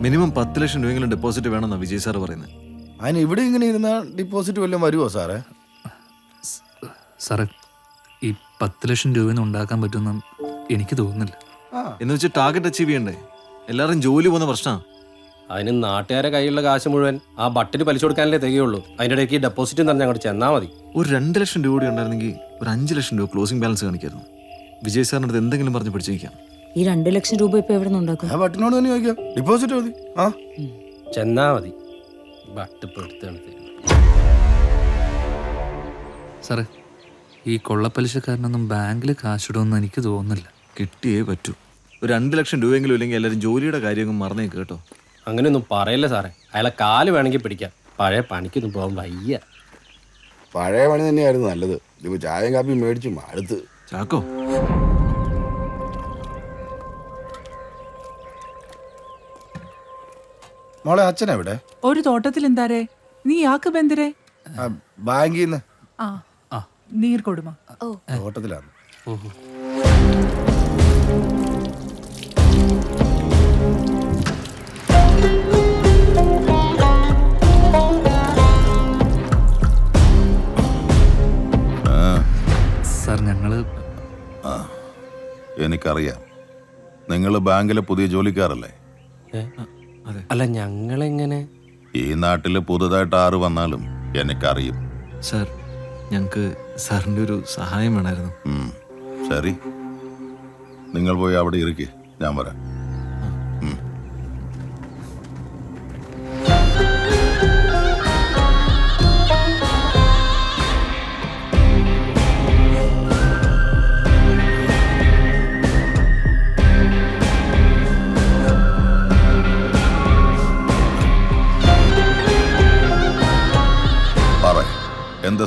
Minimum പത്ത് ലക്ഷം രൂപയെങ്കിലും deposit വേണമെന്നാണ് വിജയ് സാർ പറയുന്നത് അതിന് ഇവിടെ ഇങ്ങനെ ഇരുന്ന ഡിപ്പോസിറ്റ് വല്ലതും വരുമോ സാറേ? സാറേ ഈ പത്ത് ലക്ഷം രൂപയൊന്നും ഉണ്ടാക്കാൻ പറ്റുമെന്ന് എനിക്ക് തോന്നുന്നില്ല. ആ. എന്ന് വെച്ച് ടാർഗറ്റ് അച്ചീവ് ചെയ്യണ്ടേ? എല്ലാവരും ജോലി പോകുന്ന പ്രശ്നമാണ് അതിന് നാട്ടുകാരെ കയ്യിലുള്ള കാശ് മുഴുവൻ ആ ബട്ടിന് പലിശ കൊടുക്കാനല്ലേ തികയുള്ളൂ. അതിന്റെ ഇടയ്ക്ക് ഈ ഡെപ്പോസിറ്റും തന്നെ അങ്ങോട്ട് ചെന്നാൽ മതി. ഒരു രണ്ട് ലക്ഷം രൂപ കൂടി ഉണ്ടായിരുന്നെങ്കിൽ ഒരു അഞ്ച് ലക്ഷം രൂപ ക്ലോസിംഗ് ബാലൻസ് കാണിക്കായിരുന്നു. വിജയ് സാറിന്റെ അടുത്ത് എന്തെങ്കിലും പറഞ്ഞ് പിടിച്ചിരിക്കാം ഈ രണ്ട് ലക്ഷം രൂപ ഇപ്പൊ എവിടെ ഉണ്ടാക്കും ബട്ടിനോട് തന്നെ ചോദിക്കാം. ഡിപ്പോസിറ്റ് മതി. ആ. ചെന്നാ മതി. ബട്ട് എടുത്താണ് സാറേ ഈ കൊള്ളപ്പലിശക്കാരനൊന്നും ബാങ്കിൽ കാശിടുമെന്ന് എനിക്ക് തോന്നുന്നില്ല. കിട്ടിയേ പറ്റൂ. ഒരു രണ്ട് ലക്ഷം രൂപയെങ്കിലും ഇല്ലെങ്കിൽ എല്ലാവരും ജോലിയുടെ കാര്യമൊന്നും മറന്നേ കേട്ടോ. അങ്ങനെയൊന്നും പറയല്ല സാറേ. അയാളെ കാൽ വേണമെങ്കിൽ പിടിക്കാം. പഴയ പണിക്കൊന്നും പോകാൻ വയ്യ. പഴയ പണി തന്നെയായിരുന്നു നല്ലത്. ഇതിപ്പോ ചായയും കാപ്പിയും മേടിച്ചു അടുത്ത് ചാക്കോ. മോളെ അച്ഛൻ എവിടെ ഒരു തോട്ടത്തിൽ എന്താരേ? നീ ആക്ക് ബന്ധരേ ബാങ്കിൽ നിന്ന് ആ നീർ കൊടുമ. തോട്ടത്തിലാണ്. ആ എനിക്കറിയാം. നിങ്ങൾ ബാങ്കിലെ പുതിയ ജോലിക്കാരല്ലേ? അല്ല ഞങ്ങളെങ്ങനെ? ഈ നാട്ടിൽ പുതുതായിട്ട് ആറ് വന്നാലും എനിക്കറിയും സാർ ഞങ്ങൾക്ക് സാറിന്റെ ഒരു സഹായം വേണമായിരുന്നു ശരി. നിങ്ങൾ പോയി അവിടെ ഇരിക്കുക ഞാൻ വരാം.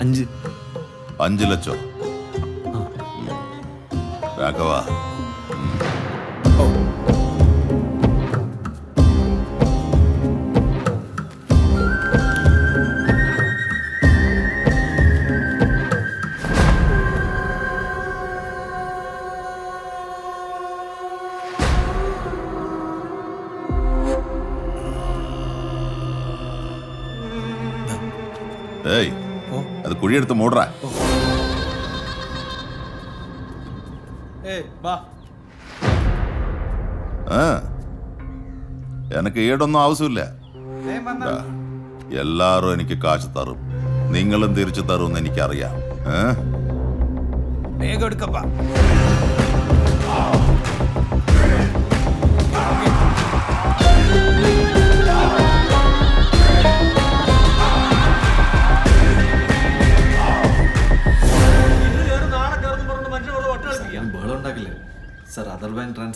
അഞ്ച് അഞ്ചു ലക്ഷം രാഘവ കുഴിയെടുത്ത് മൂടറ. എനക്ക് ഈടൊന്നും ആവശ്യമില്ല. എല്ലാരും എനിക്ക് കാശ് തരും. നിങ്ങളും തിരിച്ചു തരുമെന്ന് എനിക്കറിയാം. ഏ? വേഗം എടുക്കപ്പാ.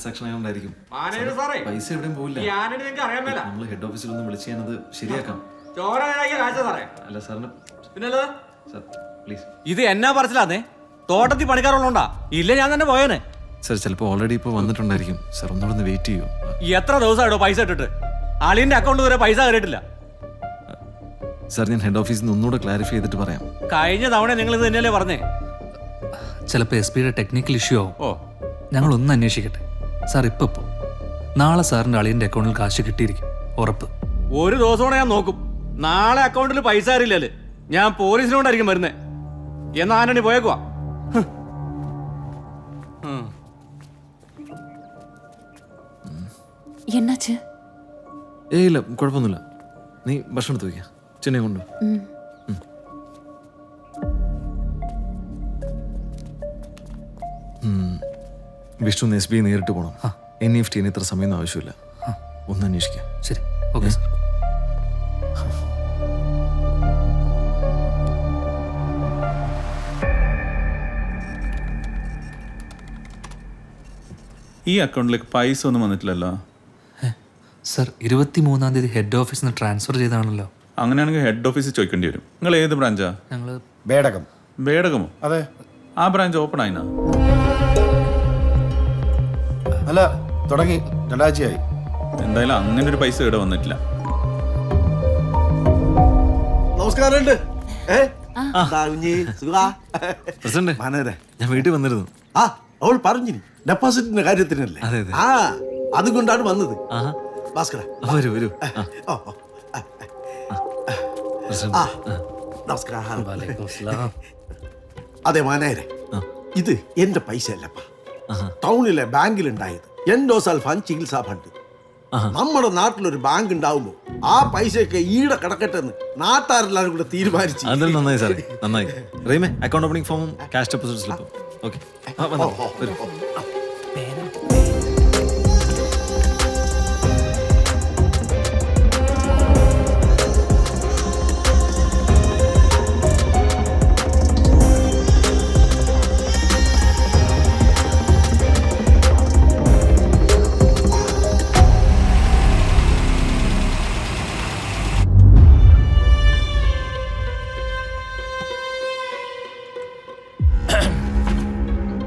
ട്രാൻസാക്ഷൻ ആയതുകൊണ്ടായിരിക്കും പൈസ എവിടെയും പോവില്ല. നമ്മൾ ഹെഡ് ഓഫീസിൽ ഒന്ന് വിളിച്ച് ഞാനത് ശരിയാക്കാം. അല്ല സാറിന് സാർ പ്ലീസ് ഇത് എന്നാ പറച്ചില്ലാന്നേ തോട്ടത്തിൽ പണിക്കാറുള്ളോണ്ടാ ഇല്ല ഞാൻ തന്നെ പോയേനെ. സാർ ചിലപ്പോൾ ഓൾറെഡി ഇപ്പോൾ വന്നിട്ടുണ്ടായിരിക്കും. സാർ ഒന്നുകൂടെ ഒന്ന് വെയിറ്റ് ചെയ്യൂ. എത്ര ദിവസമായിട്ടോ പൈസ ഇട്ടിട്ട്? അളിയന്റെ അക്കൗണ്ട് വരെ പൈസ കയറിയിട്ടില്ല. സാർ ഞാൻ ഹെഡ് ഓഫീസിൽ നിന്ന് ഒന്നുകൂടെ ക്ലാരിഫൈ ചെയ്തിട്ട് പറയാം. കഴിഞ്ഞ തവണ നിങ്ങൾ ഇത് തന്നെയല്ലേ പറഞ്ഞേ? ചിലപ്പോൾ എസ് പിയുടെ ടെക്നിക്കൽ ഇഷ്യൂ ആവും. ഓ. ഞങ്ങൾ ഒന്ന് അന്വേഷിക്കട്ടെ. സാർ ഇപ്പൊ പോ. നാളെ സാറിന്റെ അളിയന്റെ അക്കൗണ്ടിൽ കാശ് കിട്ടിയിരിക്കും. ഉറപ്പ്. ഒരു ദിവസം ഞാൻ നോക്കും. നാളെ അക്കൗണ്ടിൽ പൈസ അറിയില്ലല്ലേ ഞാൻ പോലീസിനോണ്ടായിരിക്കും വരുന്നേ. എന്നാ ആനണി പോയേക്കുവാ. എന്നുവെച്ച് ഏയ് ഇല്ല കുഴപ്പമൊന്നുമില്ല. നീ ഭക്ഷണം തോക്കിയ ചെന്നൈ കൊണ്ടു വിഷ്ണു എസ് ബി നേരിട്ട് പോകണം എൻ എഫ് ടിന് ഇത്ര സമയമൊന്നും ആവശ്യമില്ല. ഒന്ന് അന്വേഷിക്കാം. ശരി. Okay sir. ഈ അക്കൗണ്ടിലേക്ക് പൈസ ഒന്നും വന്നിട്ടില്ലല്ലോ? സർ ഇരുപത്തി മൂന്നാം തീയതി ഹെഡ് ഓഫീസിൽ നിന്ന് ട്രാൻസ്ഫർ ചെയ്താണല്ലോ അങ്ങനെയാണെങ്കിൽ ഹെഡ് ഓഫീസിൽ ചോദിക്കേണ്ടി വരും. നിങ്ങൾ ഏത് ബ്രാഞ്ചാ? ഞങ്ങൾ ബേടകം. ബേടകമോ? അതെ. ആ ബ്രാഞ്ച് ഓപ്പൺ ആയിനാ? അല്ല തുടങ്ങി. രണ്ടാഴ്ചയായി. എന്തായാലും അങ്ങനെ ഒരു പൈസ ഇവിടെ വന്നിട്ടില്ല. നമസ്കാരമുണ്ട് ഉണ്ട്. ദാ കുഞ്ഞി, സുഖാ? പ്രസിഡന്റ് മനോരെ. ഞാൻ വീട്ടിൽ വന്നിരുന്നു. ആ അവൾ പറഞ്ഞിനി ഡെപ്പോസിറ്റിന്റെ കാര്യത്തിനല്ലേ? അതെ, അതെ. ആ അതുകൊണ്ടാണ് വന്നത്. ആഹാ. ഭാസ്കര വരൂ വരൂ. ആ, ഓ, ഓ, ആ, പ്രസിഡന്റ് ആ, നമസ്കാരം. അതെ മാനേരെ ഇത് എന്റെ പൈസ അല്ലപ്പാ. ടൗണിലെ ബാങ്കിലുണ്ടായത്. എൻഡോസാൽ ഫണ്ട് ചികിത്സാ ഫണ്ട്. നമ്മുടെ നാട്ടിലൊരു ബാങ്ക് ഉണ്ടാവുമ്പോ ആ പൈസയൊക്കെ ഈടെ കിടക്കട്ടെ എന്ന് നാട്ടാരെല്ലാരും കൂടെ തീരുമാനിച്ചു. അതിൽ നന്നായി സാറേ നന്നായി. റീമേ അക്കൗണ്ട് ഓപ്പണിംഗ് ഫോമും ക്യാഷ് ഡെപ്പോസിറ്റ് സ്ലിപ്പും ഓക്കെ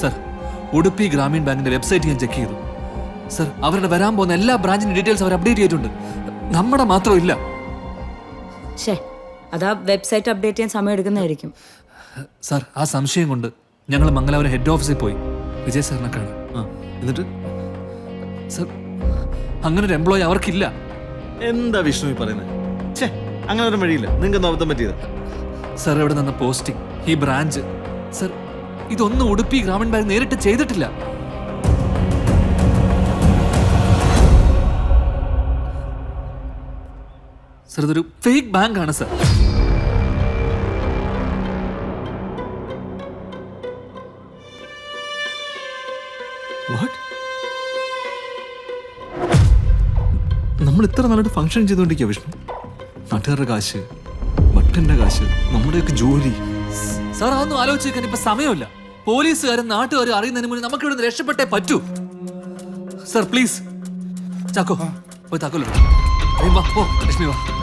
സർ ഉടുപ്പി ഗ്രാമീൺ ബാങ്കിന്റെ വെബ്സൈറ്റ് ഞാൻ ചെക്ക് ചെയ്തു. സർ അവരുടെ വരാൻ പോകുന്ന എല്ലാ ബ്രാഞ്ചിന്റെ ഡീറ്റെയിൽസ് അവർ അപ്ഡേറ്റ് ചെയ്തിട്ടുണ്ട്. നമ്മുടെ മാത്രമില്ല ഷേ അതാ വെബ്സൈറ്റ് അപ്ഡേറ്റ് ചെയ്യാൻ സമയം എടുക്കുന്നതായിരിക്കും. സർ ആ സംശയം കൊണ്ട് ഞങ്ങൾ മംഗലാപുരം ഹെഡ് ഓഫീസിൽ പോയി. വിജയ് സാറിനെ കാണാൻ ആ എന്നിട്ട്? സർ അങ്ങനെ ഒരു എംപ്ലോയി അവർക്കില്ല. എന്താ വിഷ്ണു ഈ പറയുന്നത് ഛേ അങ്ങനെ ഒരു വഴിയില്ല. നിങ്ങൾക്ക് അബദ്ധം പറ്റിയത്? സർ ഇവിടെ നിന്ന് പോസ്റ്റിംഗ്? ഈ ബ്രാഞ്ച്. സർ ഇതൊന്നും ഉടുപ്പി ഗ്രാമീൺ ബാങ്ക് നേരിട്ട് ചെയ്തിട്ടില്ല. സർ ഇതൊരു ഫേക്ക് ബാങ്ക് ആണ് സർ നമ്മൾ ഇത്ര നല്ലൊരു ഫംഗ്ഷൻ ചെയ്തുകൊണ്ടിരിക്കുക വിഷ്ണു. നാട്ടുകാരുടെ കാശ് മട്ടന്റെ കാശ് നമ്മുടെയൊക്കെ ജോലി. സാർ അതൊന്നും ആലോചിക്കാൻ ഇപ്പൊ സമയമില്ല. പോലീസുകാരും നാട്ടുകാരും അറിയുന്നതിന് മുന്നേ നമുക്ക് ഇവിടെ രക്ഷപ്പെട്ടേ പറ്റൂ. Sir please. ചാക്കോ പോയി താക്കോലോ വാ പോ ലക്ഷ്മി വാ.